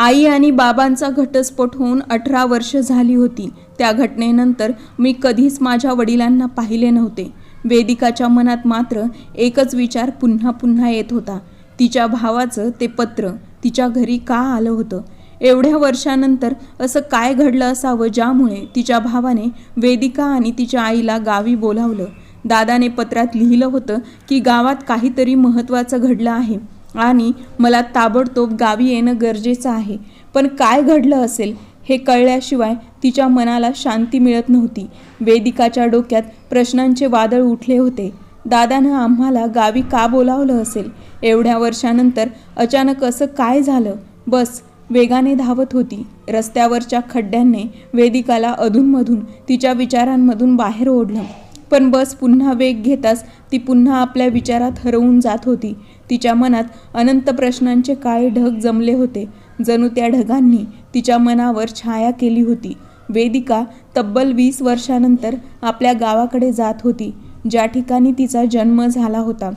आई आणि बाबांचा घटस्फोट होऊन अठरा वर्ष झाली होती. त्या घटनेनंतर मी कधीच माझ्या वडिलांना पाहिले नव्हते. वेदिकाच्या मनात मात्र एकच विचार पुन्हा पुन्हा येत होता. तिच्या भावाचं ते पत्र तिच्या घरी का आलं होतं? एवढ्या वर्षानंतर असं काय घडलं असावं ज्यामुळे तिच्या भावाने वेदिका आणि तिच्या आईला गावी बोलावलं? दादाने पत्रात लिहिलं होतं की गावात काहीतरी महत्त्वाचं घडलं आहे. आणि मला ताबडतोब गावी येणं गरजेचं आहे. पण काय घडलं असेल हे कळल्याशिवाय तिच्या मनाला शांती मिळत नव्हती. वेदिकाच्या डोक्यात प्रश्नांचे वादळ उठले होते. दादानं आम्हाला गावी का बोलावलं असेल? एवढ्या वर्षानंतर अचानक असं काय झालं? बस वेगाने धावत होती. रस्त्यावरच्या खड्ड्यांनी वेदिकाला अधूनमधून तिच्या विचारांमधून बाहेर ओढलं. पण बस पुन्हा वेग घेताच ती पुन्हा आपल्या विचारात हरवून जात होती. तिच्या मनात अनंत प्रश्नांचे काळे ढग जमले होते. जणू त्या ढगांनी तिच्या मनावर छाया केली होती. वेदिका तब्बल वीस वर्षानंतर आपल्या गावाकडे जात होती. ज्या ठिकाणी तिचा जन्म झाला होता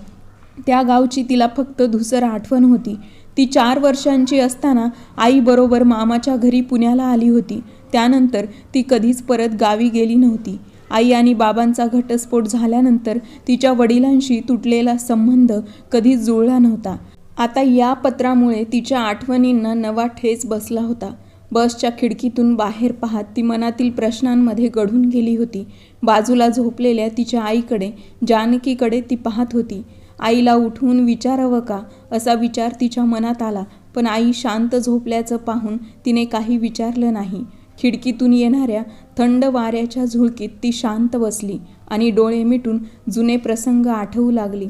त्या गावची तिला फक्त धुसर आठवण होती. ती चार वर्षांची असताना आईबरोबर मामाच्या घरी पुण्याला आली होती. त्यानंतर ती कधीच परत गावी गेली नव्हती. आई आणि बाबांचा घटस्फोट झाल्यानंतर तिच्या वडिलांशी तुटलेला संबंध कधीच जुळला नव्हता. आता या पत्रामुळे तिच्या आठवणींना नवा ठेच बसला होता. बसच्या खिडकीतून बाहेर पाहत ती मनातील प्रश्नांमध्ये गढून गेली होती. बाजूला झोपलेल्या तिच्या आईकडे जानकीकडे ती पाहत होती. आईला उठवून विचारावं का? असा विचार तिच्या मनात आला पण आई शांत झोपल्याचं पाहून तिने काही विचारलं नाही. खिडकीतून येणाऱ्या थंड वाऱ्याच्या झुळकीत ती शांत बसली आणि डोळे मिटून जुने प्रसंग आठवू लागली.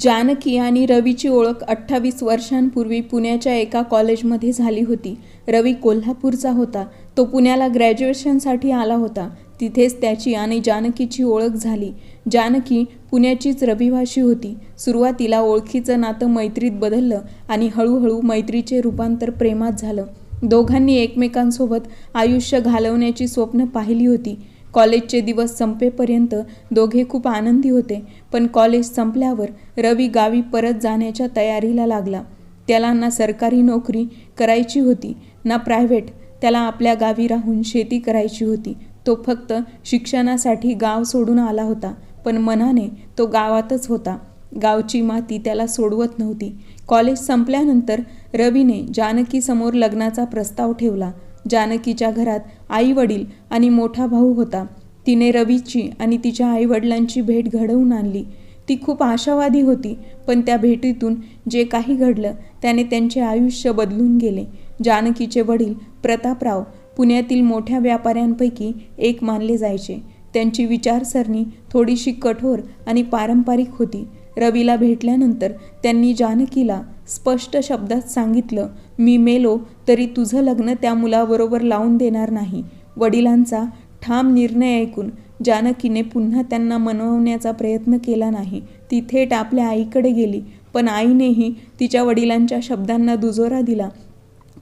जानकी आणि रवीची ओळख अठ्ठावीस वर्षांपूर्वी पुण्याच्या एका कॉलेजमध्ये झाली होती. रवी कोल्हापूरचा होता. तो पुण्याला ग्रॅज्युएशनसाठी आला होता. तिथेच त्याची आणि जानकीची ओळख झाली. जानकी पुण्याचीच रविवाशी होती. सुरुवातीला ओळखीचं नातं मैत्रीत बदललं आणि हळूहळू मैत्रीचे रूपांतर प्रेमात झालं. दोघांनी एकमेकांसोबत आयुष्य घालवण्याची स्वप्न पाहिली होती. कॉलेजचे दिवस संपेपर्यंत दोघे खूप आनंदी होते पण कॉलेज संपल्यावर रवी गावी परत जाण्याच्या तयारीला लागला. त्याला ना सरकारी नोकरी करायची होती ना प्रायव्हेट. त्याला आपल्या गावी राहून शेती करायची होती. तो फक्त शिक्षणासाठी गाव सोडून आला होता पण मनाने तो गावातच होता. गावची माती त्याला सोडवत नव्हती. कॉलेज संपल्यानंतर रवीने जानकीसमोर लग्नाचा प्रस्ताव ठेवला. जानकीच्या घरात आई वडील आणि मोठा भाऊ होता. तिने रवीची आणि तिच्या आईवडिलांची भेट घडवून आणली. ती खूप आशावादी होती पण त्या भेटीतून जे काही घडलं त्याने त्यांचे आयुष्य बदलून गेले. जानकीचे वडील प्रतापराव पुण्यातील मोठ्या व्यापाऱ्यांपैकी एक मानले जायचे. त्यांची विचारसरणी थोडीशी कठोर आणि पारंपरिक होती. रवीला भेटल्यानंतर त्यांनी जानकीला स्पष्ट शब्दात सांगितलं मी मेलो तरी तुझं लग्न त्या मुलाबरोबर लावून देणार नाही वडिलांचा ठाम निर्णय ऐकून जानकीने पुन्हा त्यांना मनवण्याचा प्रयत्न केला नाही. ती थेट आपल्या आईकडे गेली पण आईनेही तिच्या वडिलांच्या शब्दांना दुजोरा दिला.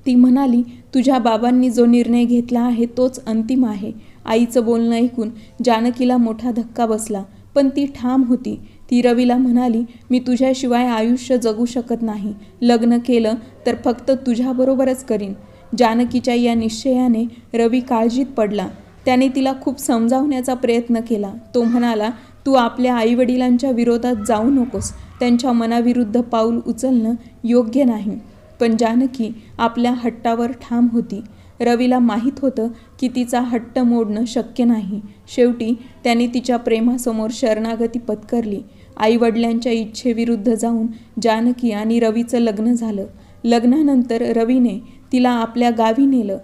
ती म्हणाली तुझ्या बाबांनी जो निर्णय घेतला आहे तोच अंतिम आहे. आईचं बोलणं ऐकून जानकीला मोठा धक्का बसला पण ती ठाम होती. ती रवीला म्हणाली मी तुझ्याशिवाय आयुष्य जगू शकत नाही. लग्न केलं तर फक्त तुझ्याबरोबरच करीन. जानकीच्या या निश्चयाने रवी काळजीत पडला. त्याने तिला खूप समजावण्याचा प्रयत्न केला. तो म्हणाला तू आपल्या आईवडिलांच्या विरोधात जाऊ नकोस. त्यांच्या मनाविरुद्ध पाऊल उचलणं योग्य नाही. पण जानकी आपल्या हट्टावर ठाम होती. रवीला माहीत होतं की तिचा हट्ट मोडणं शक्य नाही. शेवटी त्याने तिच्या प्रेमासमोर शरणागती पत्करली. आईवडिलांच्या इच्छेविरुद्ध जाऊन जानकी आणि रवीचं लग्न झालं. लग्नानंतर रवीने तिला आपल्या गावी नेलं.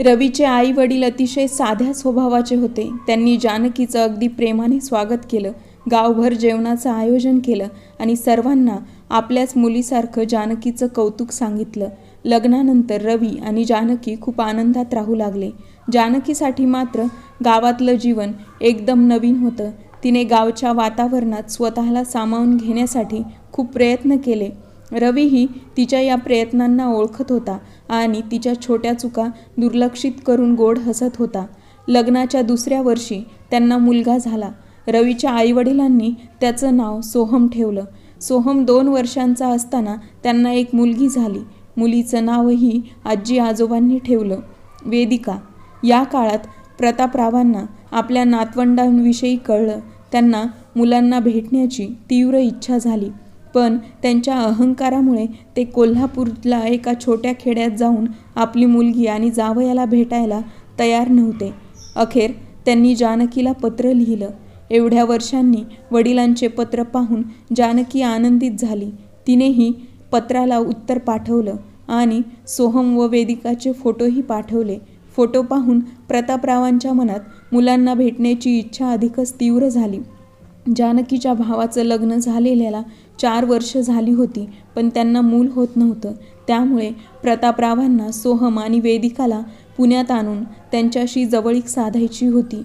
रवीचे आई वडील अतिशय साध्या स्वभावाचे होते. त्यांनी जानकीचं अगदी प्रेमाने स्वागत केलं. गावभर जेवणाचं आयोजन केलं आणि सर्वांना आपल्याच मुलीसारखं जानकीचं कौतुक सांगितलं. लग्नानंतर रवी आणि जानकी खूप आनंदात राहू लागले. जानकीसाठी मात्र गावातलं जीवन एकदम नवीन होतं. तिने गावच्या वातावरणात स्वतःला सामावून घेण्यासाठी खूप प्रयत्न केले. रवीही तिच्या या प्रयत्नांना ओळखत होता आणि तिच्या छोट्या चुका दुर्लक्षित करून गोड हसत होता. लग्नाच्या दुसऱ्या वर्षी त्यांना मुलगा झाला. रवीच्या आईवडिलांनी त्याचं नाव सोहम ठेवलं. सोहम दोन वर्षांचा असताना त्यांना एक मुलगी झाली. मुलीचं नावही आजी आजोबांनी ठेवलं. वेदिका या काळात प्रतापरावांना आपल्या नातवंडांविषयी कळलं. त्यांना मुलांना भेटण्याची तीव्र इच्छा झाली. पण त्यांच्या अहंकारामुळे ते कोल्हापूरला एका छोट्या खेड्यात जाऊन आपली मुलगी आणि जावयाला भेटायला तयार नव्हते. अखेर त्यांनी जानकीला पत्र लिहिलं. एवढ्या वर्षांनी वडिलांचे पत्र पाहून जानकी आनंदित झाली. तिनेही पत्राला उत्तर पाठवलं आणि सोहम व वेदिकाचे फोटोही पाठवले. फोटो पाहून प्रतापरावांच्या मनात मुलांना भेटण्याची इच्छा अधिकच तीव्र झाली. जानकीच्या भावाचं लग्न झालेल्याला चार वर्ष झाली होती पण त्यांना मूल होत नव्हतं. त्यामुळे प्रतापरावांना सोहम आणि वेदिकाला पुण्यात आणून त्यांच्याशी जवळीक साधायची होती.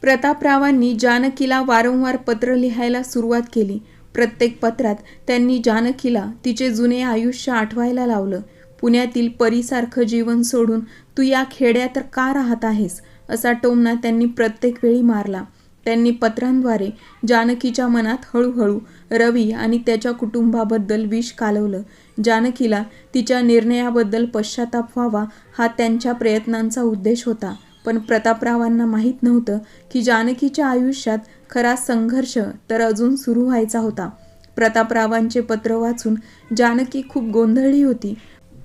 प्रतापरावांनी जानकीला वारंवार पत्र लिहायला सुरुवात केली. प्रत्येक पत्रात त्यांनी जानकीला तिचे जुने आयुष्य आठवायला लावलं. पुण्यातील परीसारखं जीवन सोडून तू या खेड्यात का राहत आहेस? असा टोमना त्यांनी प्रत्येक वेळी मारला. त्यांनी पत्रांद्वारे जानकीच्या मनात हळूहळू रवी आणि त्याच्या कुटुंबाबद्दल विष कालवलं. जानकीला तिच्या निर्णयाबद्दल पश्चाताप व्हावा हा त्यांच्या प्रयत्नांचा उद्देश होता. पण प्रतापरावांना माहीत नव्हतं की जानकीच्या आयुष्यात खरा संघर्ष तर अजून सुरू व्हायचा होता. प्रतापरावांचे पत्र वाचून जानकी खूप गोंधळली होती.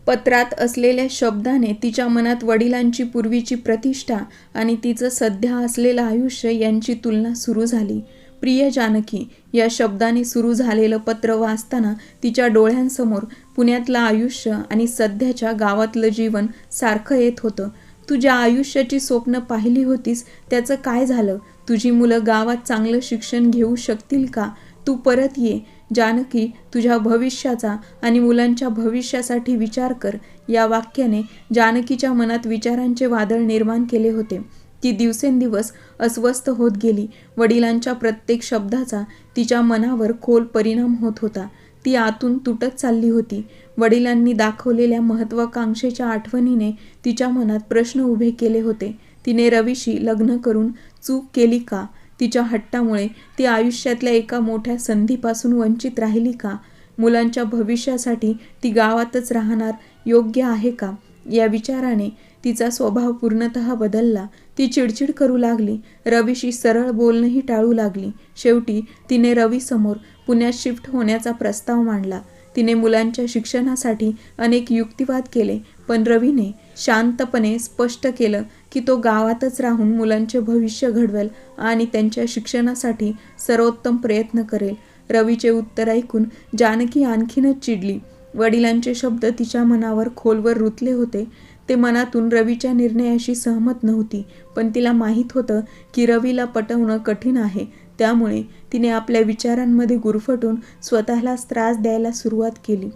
पत्रात असलेल्या शब्दाने तिच्या मनात वडिलांची पूर्वीची प्रतिष्ठा आणि तिचं सध्या असलेलं आयुष्य यांची तुलना सुरू झाली. प्रिय जानकी या शब्दाने सुरू झालेलं पत्र वाचताना तिच्या डोळ्यांसमोर पुण्यातलं आयुष्य आणि सध्याच्या गावातलं जीवन सारखं येत होतं. तू ज्या आयुष्याची स्वप्न पाहिली होतीस त्याचं काय झालं? तुझी मुलं गावात चांगलं शिक्षण घेऊ शकतील का? तू परत ये. जानकी तुझ्या भविष्याचा आणि मुलांच्या भविष्यासाठी विचार कर. या वाक्याने जानकीच्या मनात विचारांचे वादळ निर्माण केले होते. ती दिवसेंदिवस अस्वस्थ होत गेली. वडिलांच्या प्रत्येक शब्दाचा तिच्या मनावर खोल परिणाम होत होता. ती आतून तुटत चालली होती. वडिलांनी दाखवलेल्या महत्त्वाकांक्षेच्या आठवणीने तिच्या मनात प्रश्न उभे केले होते. तिने रवीशी लग्न करून चूक केली का? तिच्या हट्टामुळे ती आयुष्यातल्या एका मोठ्या संधीपासून वंचित राहिली का? मुलांच्या भविष्यासाठी ती गावातच राहणार योग्य आहे का? या विचाराने तिचा स्वभाव पूर्णतः बदलला. ती चिडचिड करू लागली. रवीशी सरळ बोलणंही टाळू लागली. शेवटी तिने रवीसमोर पुण्यात शिफ्ट होण्याचा प्रस्ताव मांडला. तिने मुलांच्या शिक्षणासाठी अनेक युक्तिवाद केले पण रवीने शांतपणे स्पष्ट केलं की तो गावातच राहून मुलांचे भविष्य घडवेल आणि त्यांच्या शिक्षणासाठी सर्वोत्तम प्रयत्न करेल. रवीचे उत्तर ऐकून जानकी आणखीनच चिडली. वडिलांचे शब्द तिच्या मनावर खोलवर रुतले होते. ते मनातून रवीच्या निर्णयाशी सहमत नव्हती पण तिला माहीत होतं की रवीला पटवणं कठीण आहे. त्यामुळे तिने आपल्या विचारांमध्ये गुरफटून स्वतःलाच त्रास द्यायला सुरुवात केली.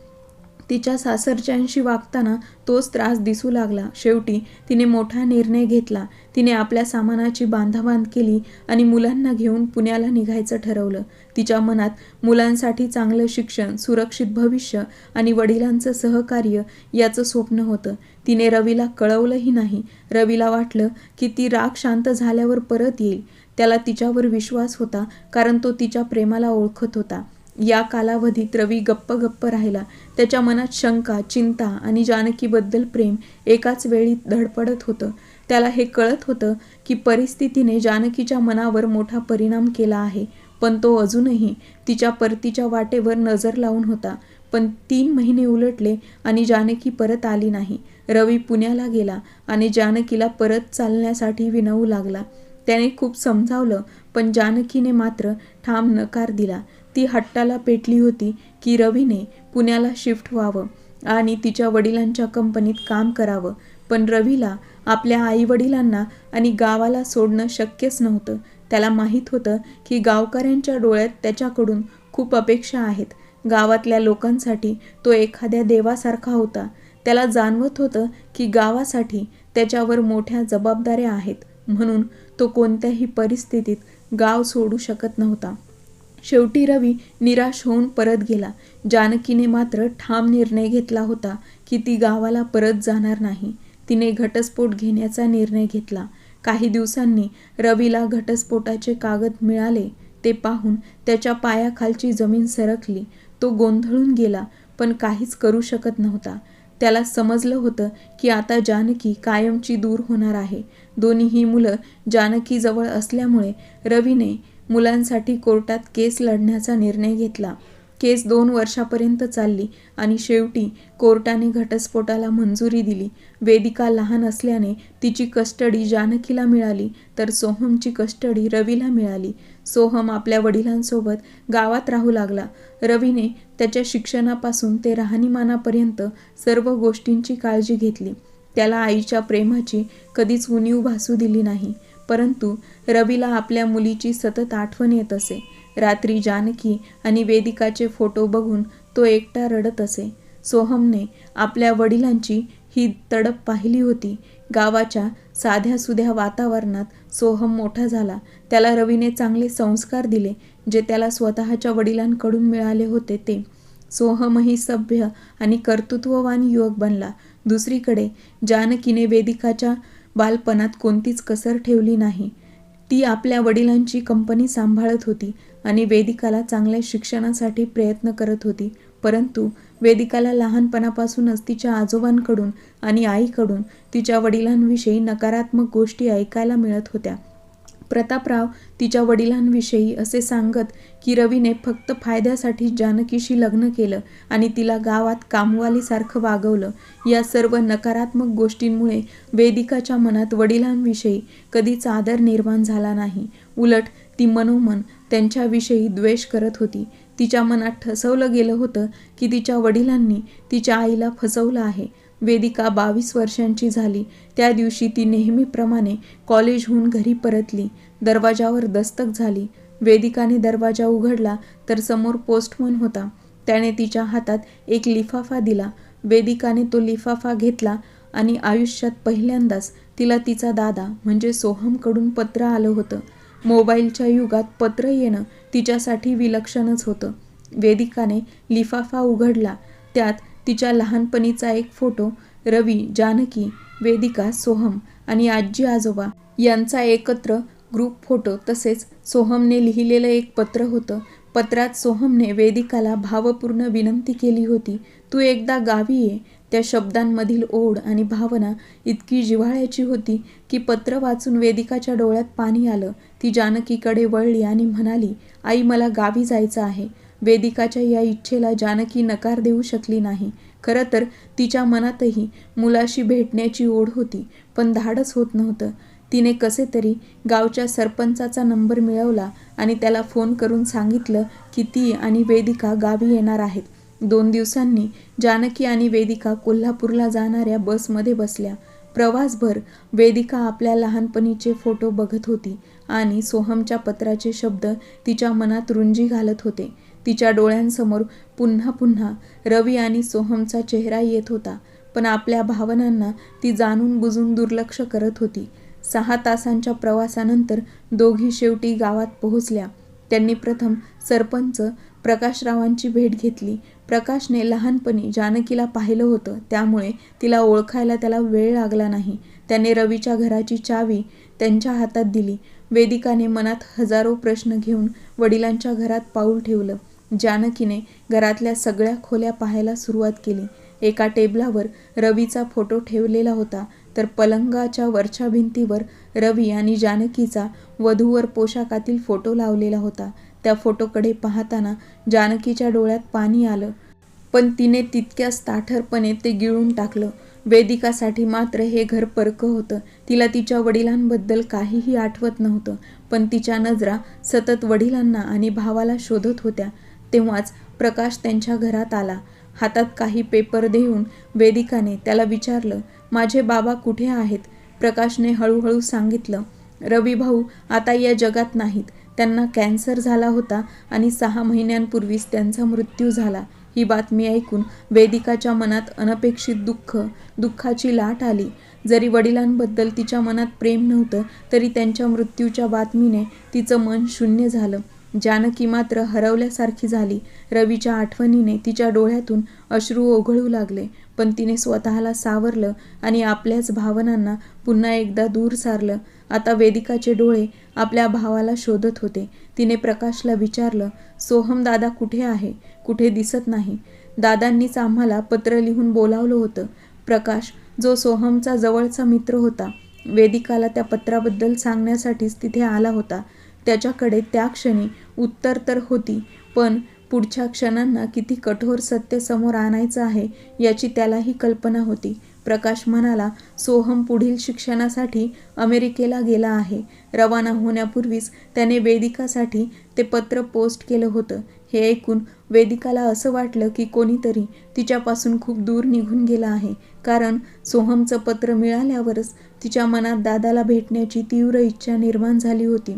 तिच्या सासरच्यांशी वागताना तोच त्रास दिसू लागला. शेवटी तिने मोठा निर्णय घेतला. तिने आपल्या सामानाची बांधाबांध केली आणि मुलांना घेऊन पुण्याला निघायचं ठरवलं. तिच्या मनात मुलांसाठी चांगलं शिक्षण सुरक्षित भविष्य आणि वडिलांचं सहकार्य याचं स्वप्न होतं. तिने रवीला कळवलंही नाही. रवीला वाटलं की ती राग शांत झाल्यावर परत येईल. त्याला तिच्यावर विश्वास होता कारण तो तिच्या प्रेमाला ओळखत होता. या कालावधीत रवी गप्प गप्प राहिला. त्याच्या मनात शंका चिंता आणि जानकीबद्दल प्रेम एकाच वेळी धडपडत होतं. त्याला हे कळत होतं की परिस्थितीने जानकीच्या मनावर मोठा परिणाम केला आहे पण तो अजूनही तिच्या परतीच्या वाटेवर नजर लावून होता. पण तीन महिने उलटले आणि जानकी परत आली नाही. रवी पुण्याला गेला आणि जानकीला परत चालण्यासाठी विनवू लागला. त्याने खूप समजावलं पण जानकीने मात्र ठाम नकार दिला. ती हट्टाला पेटली होती की रवीने पुण्याला शिफ्ट व्हावं आणि तिच्या वडिलांच्या कंपनीत काम करावं पण रवीला आपल्या आईवडिलांना आणि गावाला सोडणं शक्यच नव्हतं. त्याला माहीत होतं की गावकऱ्यांच्या डोळ्यात त्याच्याकडून खूप अपेक्षा आहेत. गावातल्या लोकांसाठी तो एखाद्या देवासारखा होता. त्याला जाणवत होतं की गावासाठी त्याच्यावर मोठ्या जबाबदाऱ्या आहेत म्हणून तो कोणत्याही परिस्थितीत गाव सोडू शकत नव्हता. शेवटी रवी निराश होऊन परत गेला. जानकीने मात्र ठाम निर्णय घेतला होता की ती गावाला परत जाणार नाही. तिने घटस्फोट घेण्याचा निर्णय घेतला. काही दिवसांनी रवीला घटस्फोटाचे कागद मिळाले ते पाहून त्याच्या पायाखालची जमीन सरकली. तो गोंधळून गेला पण काहीच करू शकत नव्हता. त्याला समजलं होतं की आता जानकी कायमची दूर होणार आहे. दोन्हीही मुलं जानकीजवळ असल्यामुळे रवीने मुलांसाठी कोर्टात केस लढण्याचा निर्णय घेतला. केस दोन वर्षापर्यंत चालली आणि शेवटी कोर्टाने घटस्फोटाला मंजुरी दिली. वेदिका लहान असल्याने तिची कस्टडी जानकीला मिळाली तर सोहमची कस्टडी रवीला मिळाली. सोहम आपल्या वडिलांसोबत गावात राहू लागला. रवीने त्याच्या शिक्षणापासून ते राहणीमानापर्यंत सर्व गोष्टींची काळजी घेतली. त्याला आईच्या प्रेमाची कधीच उणीव भासू दिली नाही. परंतु रवीला आपल्या मुलीची सतत आठवण येत असे. रात्री जानकी आणि वेदिकाचे फोटो बघून तो एकटा रडत असे. सोहमने आपल्या वडिलांची ही तडप पाहिली होती. गावाच्या साध्यासुध्या वातावरणात सोहम मोठा झाला. त्याला रवीने चांगले संस्कार दिले जे त्याला स्वतःच्या वडिलांकडून मिळाले होते ते. सोहमही सभ्य आणि कर्तृत्ववान युवक बनला. दुसरीकडे जानकीने वेदिकाच्या बालपणात कोणतीच कसर ठेवली नाही. ती आपल्या वडिलांची कंपनी सांभाळत होती आणि वेदिकाला चांगल्या शिक्षणासाठी प्रयत्न करत होती. परंतु वेदिकाला लहानपणापासूनच तिच्या आजोबांकडून आणि आईकडून तिच्या वडिलांविषयी नकारात्मक गोष्टी ऐकायला मिळत होत्या. प्रतापराव तिच्या वडिलांविषयी असे सांगत की रवीने फक्त फायद्यासाठी जानकीशी लग्न केलं आणि तिला गावात कामवालीसारखं वागवलं. या सर्व नकारात्मक गोष्टींमुळे वेदिकाच्या मनात वडिलांविषयी कधीच आदर निर्माण झाला नाही. उलट ती मनोमन त्यांच्याविषयी द्वेष करत होती. तिच्या मनात ठसवलं गेलं होतं की तिच्या वडिलांनी तिच्या आईला फसवलं आहे. वेदिका बावीस वर्षांची झाली. त्या दिवशी ती नेहमीप्रमाणे कॉलेजहून घरी परतली. दरवाजावर दस्तक झाली. वेदिकाने दरवाजा उघडला तर समोर पोस्टमन होता. त्याने तिच्या हातात एक लिफाफा दिला. वेदिकाने तो लिफाफा घेतला आणि आयुष्यात पहिल्यांदाच तिला तिचा दादा म्हणजे सोहमकडून पत्र आलं होतं. मोबाईलच्या युगात पत्र येणं तिच्यासाठी विलक्षणच होतं. वेदिकाने लिफाफा उघडला. त्यात तिच्या लहानपणीचा एक फोटो रवी जानकी वेदिका सोहम आणि आजी आजोबा यांचा एकत्र ग्रुप फोटो तसेच सोहमने लिहिलेलं एक पत्र होतं. पत्रात सोहमने वेदिकाला भावपूर्ण विनंती केली होती तू एकदा गावी ये त्या शब्दांमधील ओढ आणि भावना इतकी जिव्हाळ्याची होती की पत्र वाचून वेदिकाच्या डोळ्यात पाणी आलं. ती जानकीकडे वळली आणि म्हणाली आई मला गावी जायचं आहे. वेदिकाच्या या इच्छेला जानकी नकार देऊ शकली नाही. खरं तर तिच्या मनातही मुलाशी भेटण्याची ओढ होती पण धाडस होत नव्हतं. तिने कसे तरी गावच्या सरपंचाचा नंबर मिळवला आणि त्याला फोन करून सांगितलं की ती आणि वेदिका गावी येणार आहेत. दोन दिवसांनी जानकी आणि वेदिका कोल्हापूरला जाणाऱ्या बसमध्ये बसल्या. प्रवासभर वेदिका आपल्या लहानपणीचे फोटो बघत होती आणि सोहमच्या पत्राचे शब्द तिच्या मनात रुंजी घालत होते. तिच्या डोळ्यांसमोर पुन्हा पुन्हा रवी आणि सोहमचा चेहरा येत होता पण आपल्या भावनांना ती जाणून बुजून दुर्लक्ष करत होती. सहा तासांच्या प्रवासानंतर दोघी शेवटी गावात पोहोचल्या. त्यांनी प्रथम सरपंच प्रकाशरावांची भेट घेतली प्रकाशने लहानपणी जानकीला पाहिलं होतं. त्यामुळे तिला ओळखायला त्याला वेळ लागला नाही. त्याने रवीच्या घराची चावी त्यांच्या हातात दिली. वेदिकाने मनात हजारो प्रश्न घेऊन वडिलांच्या घरात पाऊल ठेवलं. जानकीने घरातल्या सगळ्या खोल्या पाहायला सुरुवात केली. एका टेबलावर रवीचा फोटो ठेवलेला होता. तर पलंगाच्या वरच्या भिंतीवर रवी आणि जानकीचा वधूवर पोशाखातील फोटो लावलेला होता. त्या फोटोकडे पाहताना जानकीच्या डोळ्यात पाणी आलं. पण तिने तितक्याच ताठरपणे ते गिळून टाकलं. वेदिकासाठी मात्र हे घर परकं होतं. तिला तिच्या वडिलांबद्दल काहीही आठवत नव्हतं. पण तिच्या नजरा सतत वडिलांना आणि भावाला शोधत होत्या. तेव्हाच प्रकाश त्यांच्या घरात आला. हातात काही पेपर देऊन वेदिकाने त्याला विचारलं माझे बाबा कुठे आहेत? प्रकाशने हळूहळू सांगितलं रवी भाऊ आता या जगात नाहीत. त्यांना कॅन्सर झाला होता आणि सहा महिन्यांपूर्वीच त्यांचा मृत्यू झाला. ही बातमी ऐकून वेदिकाच्या मनात अनपेक्षित दुःख दुःखाची लाट आली. जरी वडिलांबद्दल तिच्या मनात प्रेम नव्हतं तरी त्यांच्या मृत्यूच्या बातमीने तिचं मन शून्य झालं. जानकी मात्र हरवल्यासारखी झाली. रवीच्या आठवणीने तिच्या डोळ्यातून अश्रू ओघळू लागले पण तिने स्वतःला सावरलं आणि आपल्याच भावनांना पुन्हा एकदा दूर सारलं. आता वेदिकाचे डोळे आपल्या भावाला शोधत होते. तिने प्रकाशला विचारलं सोहम दादा कुठे आहे? कुठे दिसत नाही. दादांनीच आम्हाला पत्र लिहून बोलावलं होतं. प्रकाश जो सोहमचा जवळचा मित्र होता वेदिकाला त्या पत्राबद्दल सांगण्यासाठीच तिथे आला होता. त्याच्याकडे त्या क्षणी उत्तर तर होती पण पुढच्या क्षणांना किती कठोर सत्य समोर आणायचं आहे याची त्यालाही कल्पना होती. प्रकाश म्हणाला सोहम पुढील शिक्षणासाठी अमेरिकेला गेला आहे. रवाना होण्यापूर्वीच त्याने वेदिकासाठी ते पत्र पोस्ट केलं होतं. हे ऐकून वेदिकाला असं वाटलं की कोणीतरी तिच्यापासून खूप दूर निघून गेला आहे. कारण सोहमचं पत्र मिळाल्यावरच तिच्या मनात दादाला भेटण्याची तीव्र इच्छा निर्माण झाली होती.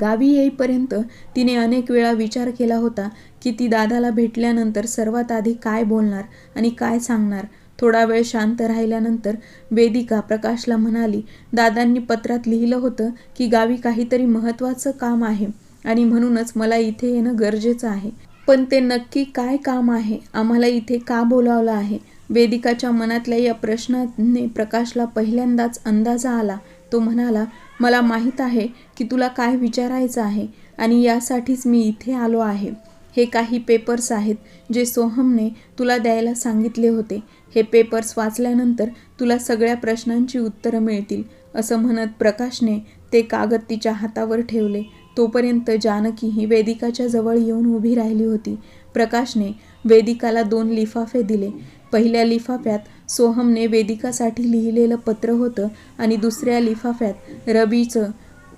गावी येईपर्यंत तिने अनेक वेळा विचार केला होता की ती दादाला भेटल्यानंतर सर्वात आधी काय बोलणार आणि काय सांगणार. थोडा वेळ शांत राहिल्यानंतर वेदिका प्रकाशला म्हणाली दादांनी पत्रात लिहिलं होतं की गावी काहीतरी महत्त्वाचं काम आहे आणि म्हणूनच मला इथे येणं गरजेचं आहे. पण ते नक्की काय काम आहे? आम्हाला इथे का बोलावलं आहे? वेदिकाच्या मनातल्या या प्रश्नाने प्रकाशला पहिल्यांदाच अंदाजा आला. तो म्हणाला मला माहीत आहे की तुला काय विचारायचं आहे आणि यासाठीच मी इथे आलो आहे. हे काही पेपर्स आहेत जे सोहमने तुला द्यायला सांगितले होते. हे पेपर्स वाचल्यानंतर तुला सगळ्या प्रश्नांची उत्तरं मिळतील असं म्हणत प्रकाशने ते कागद तिच्या हातावर ठेवले. तोपर्यंत जानकी ही वेदिकाच्या जवळ येऊन उभी राहिली होती. प्रकाशने वेदिकाला दोन लिफाफे दिले. पहिल्या लिफाफ्यात सोहमने वेदिकासाठी लिहिलेलं पत्र होतं आणि दुसऱ्या लिफाफ्यात रबीचं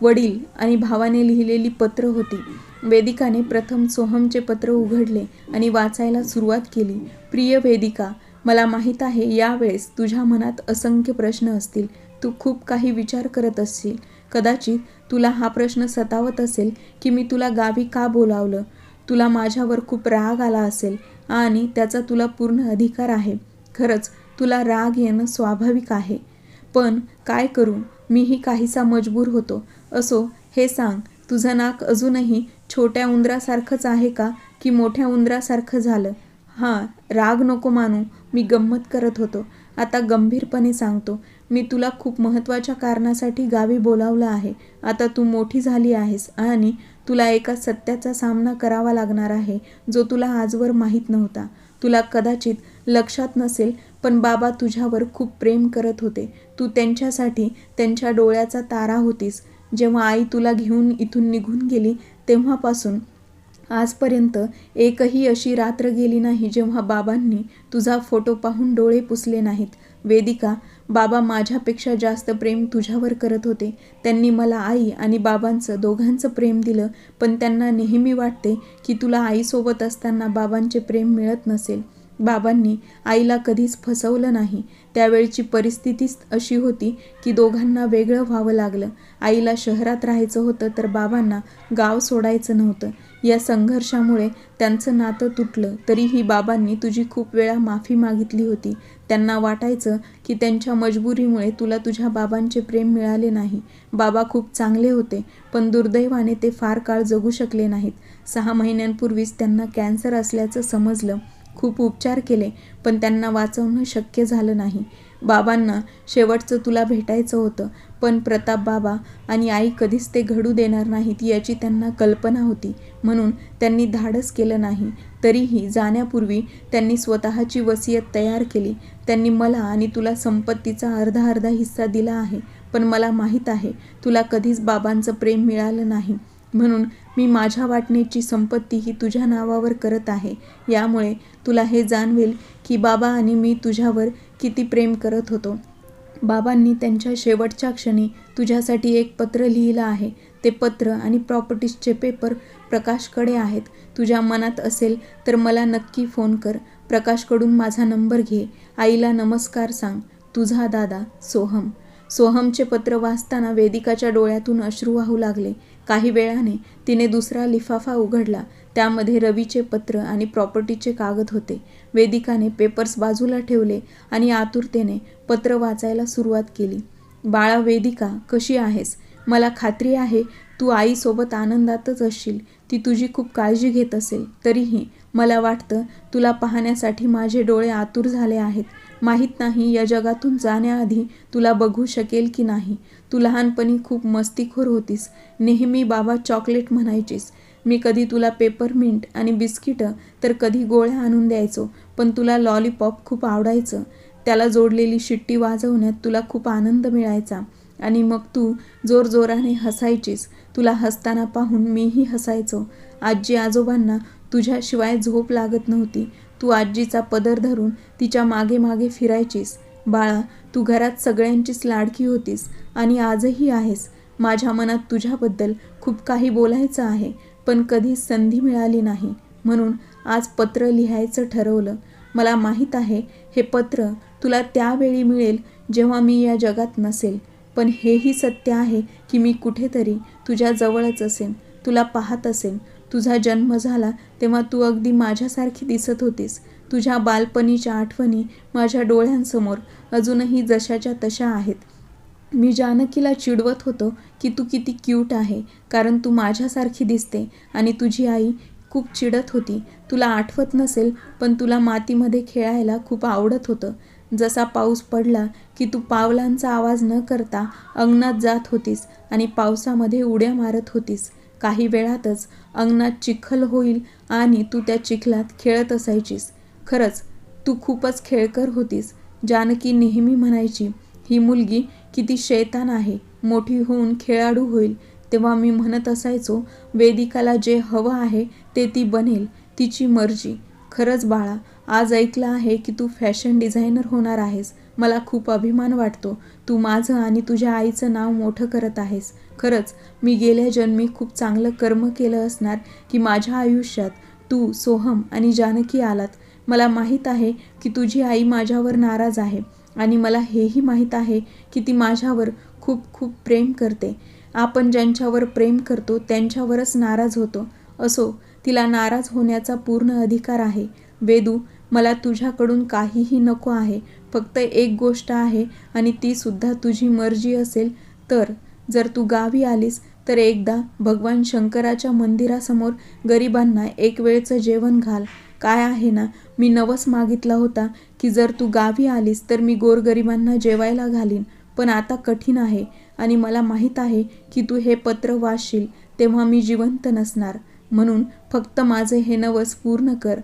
वडील आणि भावाने लिहिलेली पत्र होती. वेदिकाने प्रथम सोहमचे पत्र उघडले आणि वाचायला सुरुवात केली. प्रिय वेदिका मला माहीत आहे यावेळेस तुझ्या मनात असंख्य प्रश्न असतील. तू खूप काही विचार करत असशील. कदाचित तुला हा प्रश्न सतावत असेल की मी तुला गावी का बोलावलं? तुला माझ्यावर खूप राग आला असेल आणि त्याचा तुला पूर्ण अधिकार आहे. खरंच तुला राग येणं स्वाभाविक आहे. पण काय करू? मीही काहीसा मजबूर होतो. असो हे सांग तुझं नाक अजूनही छोट्या उंदरासारखंच आहे का की मोठ्या उंदरासारखं झालं? हां राग नको मानू मी गंमत करत होतो. आता गंभीरपणे सांगतो मी तुला खूप महत्त्वाच्या कारणासाठी गावी बोलावलं आहे. आता तू मोठी झाली आहेस आणि तुला एका सत्याचा सामना करावा लागणार आहे जो तुला आजवर माहीत नव्हता. तुला कदाचित लक्षात नसेल पण बाबा तुझ्यावर खूप प्रेम करत होते. तू त्यांच्यासाठी त्यांच्या डोळ्याचा तारा होतीस. जेव्हा आई तुला घेऊन इथून निघून गेली तेव्हापासून आजपर्यंत एकही अशी रात्र गेली नाही जेव्हा बाबांनी तुझा फोटो पाहून डोळे पुसले नाहीत. वेदिका बाबा माझ्यापेक्षा जास्त प्रेम तुझ्यावर करत होते. त्यांनी मला आई आणि बाबांचं दोघांचं प्रेम दिलं पण त्यांना नेहमी वाटते की तुला आईसोबत असताना बाबांचे प्रेम मिळत नसेल. बाबांनी आईला कधीच फसवलं नाही. त्यावेळची परिस्थितीच अशी होती की दोघांना वेगळं व्हावं लागलं. आईला शहरात राहायचं होतं तर बाबांना गाव सोडायचं नव्हतं. या संघर्षामुळे त्यांचं नातं तुटलं. तरीही बाबांनी तुझी खूप वेळा माफी मागितली होती. त्यांना वाटायचं की त्यांच्या मजबुरीमुळे तुला तुझ्या बाबांचे प्रेम मिळाले नाही. बाबा खूप चांगले होते पण दुर्दैवाने ते फार काळ जगू शकले नाहीत. सहा महिन्यांपूर्वीच त्यांना कॅन्सर असल्याचं समजलं. खूप उपचार केले पण त्यांना वाचवणं शक्य झालं नाही. बाबांना शेवटचं तुला भेटायचं होतं पण प्रताप बाबा आणि आई कधीच ते घडू देणार नाहीत याची त्यांना कल्पना होती. म्हणून त्यांनी धाडस केलं नाही. तरीही जाण्यापूर्वी त्यांनी स्वतःची वसियत तयार केली. त्यांनी मला आणि तुला संपत्तीचा अर्धा अर्धा हिस्सा दिला आहे पण मला माहीत आहे तुला कधीच बाबांचं प्रेम मिळालं नाही. म्हणून मी माझ्या वाटणीची संपत्ती ही तुझ्या नावावर करत आहे. यामुळे तुला हे जाणवेल की बाबा आणि मी तुझ्यावर किती प्रेम करत होतो. बाबांनी त्यांच्या शेवटच्या क्षणी तुझ्यासाठी एक पत्र लिहिलं आहे. ते पत्र आणि प्रॉपर्टीजचे पेपर प्रकाशकडे आहेत. तुझ्या मनात असेल तर मला नक्की फोन कर. प्रकाशकडून माझा नंबर घे. आईला नमस्कार सांग. तुझा दादा सोहम. सोहमचे पत्र वाचताना वेदिकाच्या डोळ्यातून अश्रू वाहू लागले. काही वेळाने तिने दुसरा लिफाफा उघडला. त्यामध्ये रवीचे पत्र आणि प्रॉपर्टीचे कागद होते. वेदिकाने पेपर्स बाजूला ठेवले आणि आतुरतेने पत्र वाचायला सुरुवात केली. बाळा वेदिका कशी आहेस? मला खात्री आहे तू आईसोबत आनंदातच असशील. ती तुझी खूप काळजी घेत असेल. तरीही मला वाटतं तुला पाहण्यासाठी माझे डोळे आतुर झाले आहेत. माहीत नाही या जगातून जाण्याआधी तुला बघू शकेल की नाही. तू लहानपणी खूप मस्तीखोर होतीस. नेहमी बाबा चॉकलेट म्हणायचीस. मी कधी तुला पेपरमिंट आणि बिस्किटं तर कधी गोळ्या आणून द्यायचो पण तुला लॉलीपॉप खूप आवडायचं. त्याला जोडलेली शिट्टी वाजवण्यात तुला खूप आनंद मिळायचा. आणि मग तू जोरजोराने हसायचीस. तुला हसताना पाहून मीही हसायचो. आजी आजोबांना तुझ्याशिवाय झोप लागत नव्हती. तू आजीचा पदर धरून तिच्यामागे मागे फिरायचीस. बाळा तू घरात सगळ्यांचीच लाडकी होतीस आणि आजही आहेस. माझ्या मनात तुझ्याबद्दल खूप काही बोलायचं आहे पण कधी संधी मिळाली नाही. म्हणून आज पत्र लिहायचं ठरवलं. मला माहीत आहे हे पत्र तुला त्यावेळी मिळेल जेव्हा मी या जगात नसेल. पण हेही सत्य आहे की मी कुठेतरी तुझ्याजवळच असेन तुला पाहत असेन तुझा जन्म झाला तेव्हा तू अगदी माझ्यासारखी दिसत होतीस. तुझ्या बालपणीच्या आठवणी माझ्या डोळ्यांसमोर अजूनही जशाच्या तशा आहेत. मी जानकीला चिडवत होतो की तू किती क्यूट आहे कारण तू माझ्यासारखी दिसते आणि तुझी आई खूप चिडत होती. तुला आठवत नसेल पण तुला मातीमध्ये खेळायला खूप आवडत होतं. जसा पाऊस पडला की तू पावलांचा आवाज न करता अंगणात जात होतीस आणि पावसामध्ये उड्या मारत होतीस. काही वेळातच अंगणात चिखल होईल आणि तू त्या चिखलात खेळत असायचीस. खरंच तू खूपच खेळकर होतीस. जानकी नेहमी म्हणायची ही मुलगी किती शैतान आहे. मोठी होऊन खेळाडू होईल. तेव्हा मी म्हणत असायचो वेदिकाला जे हवं आहे ते ती बनेल तिची मर्जी. खरंच बाळा आज ऐकलं आहे की तू फॅशन डिझायनर होणार आहेस. मला खूप अभिमान वाटतो. तू माझं आणि तुझ्या आईचं नाव मोठं करत आहेस. खरंच मी गेल्या जन्मी खूप चांगलं कर्म केलं असणार की माझ्या आयुष्यात तू सोहम आणि जानकी आलात. मला माहीत आहे की तुझी आई माझ्यावर नाराज आहे आणि मला हेही माहीत आहे की ती माझ्यावर खूप खूप प्रेम करते. आपण ज्यांच्यावर प्रेम करतो त्यांच्यावरच नाराज होतो. असो तिला नाराज होण्याचा पूर्ण अधिकार आहे. वेदू मला तुझ्याकडून काहीही नको आहे. फक्त एक गोष्ट आहे आणि ती सुद्धा तुझी मर्जी असेल तर जर तू गावी आलीस तर एकदा भगवान शंकराच्या मंदिरासमोर गरिबांना एक वेळचं जेवण घाल. काय आहे ना मी नवस मागितला होता की जर तू गावी आलीस तर मी गोरगरिबांना जेवायला घालीन. पण आता कठीण आहे आणि मला माहीत आहे की तू हे पत्र वाचशील तेव्हा मी जिवंत नसणार. म्हणून फक्त माझे हे नवस पूर्ण कर.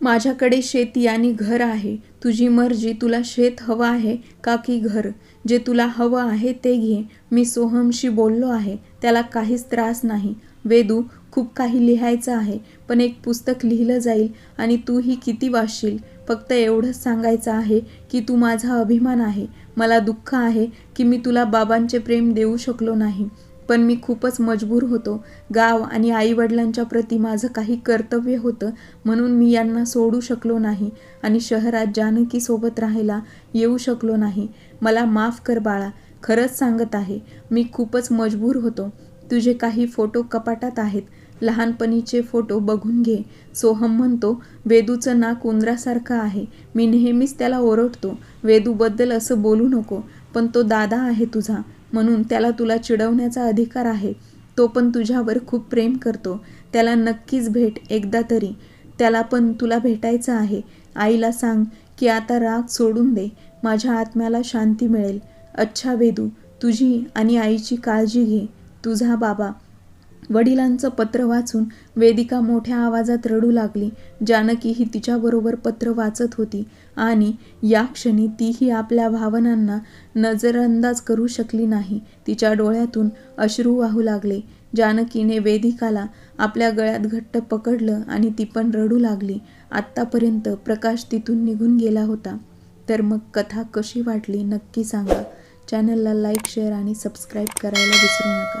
माझ्याकडे शेती आणि घर आहे. तुझी मर्जी तुला शेत हवं आहे का की घर? जे तुला हवं आहे ते घे. मी सोहमशी बोललो आहे. त्याला काहीच त्रास नाही. वेदू खूप काही लिहायचं आहे पण एक पुस्तक लिहिलं जाईल आणि तूही किती वाचशील? फक्त एवढंच सांगायचं आहे की तू माझा अभिमान आहे. मला दुःख आहे की मी तुला बाबांचे प्रेम देऊ शकलो नाही. पण मी खूपच मजबूर होतो. गाव आणि आईवडिलांच्या प्रती माझं काही कर्तव्य होतं म्हणून मी यांना सोडू शकलो नाही आणि शहरात जानकीसोबत राहायला येऊ शकलो नाही. मला माफ कर बाळा खरंच सांगत आहे मी खूपच मजबूर होतो. तुझे काही फोटो कपाटात आहेत. लहानपणीचे फोटो बघून घे. सोहम म्हणतो वेदूचं नाक उंदरासारखं आहे. मी नेहमीच त्याला ओरडतो. वेदूबद्दल असं बोलू नको पण तो दादा आहे तुझा. म्हणून त्याला तुला चिडवण्याचा अधिकार आहे. तो पण तुझ्यावर खूप प्रेम करतो. त्याला नक्कीच भेट एकदा तरी. त्याला पण तुला भेटायचं आहे. आईला सांग की आता राग सोडून दे. माझ्या आत्म्याला शांती मिळेल. अच्छा वेदू तुझी आणि आईची काळजी घे. तुझा बाबा वडिलांचं पत्र वाचून वेदिका मोठ्या आवाजात रडू लागली. जानकी ही तिच्याबरोबर पत्र वाचत होती आणि या क्षणी तीही आपल्या भावनांना नजरअंदाज करू शकली नाही. तिच्या डोळ्यातून अश्रू वाहू लागले. जानकीने वेदिकाला आपल्या गळ्यात घट्ट पकडलं आणि ती पण रडू लागली. आत्तापर्यंत प्रकाश तिथून निघून गेला होता. तर मग कथा कशी वाटली नक्की सांगा. चॅनलला लाईक शेअर आणि सबस्क्राईब करायला विसरू नका.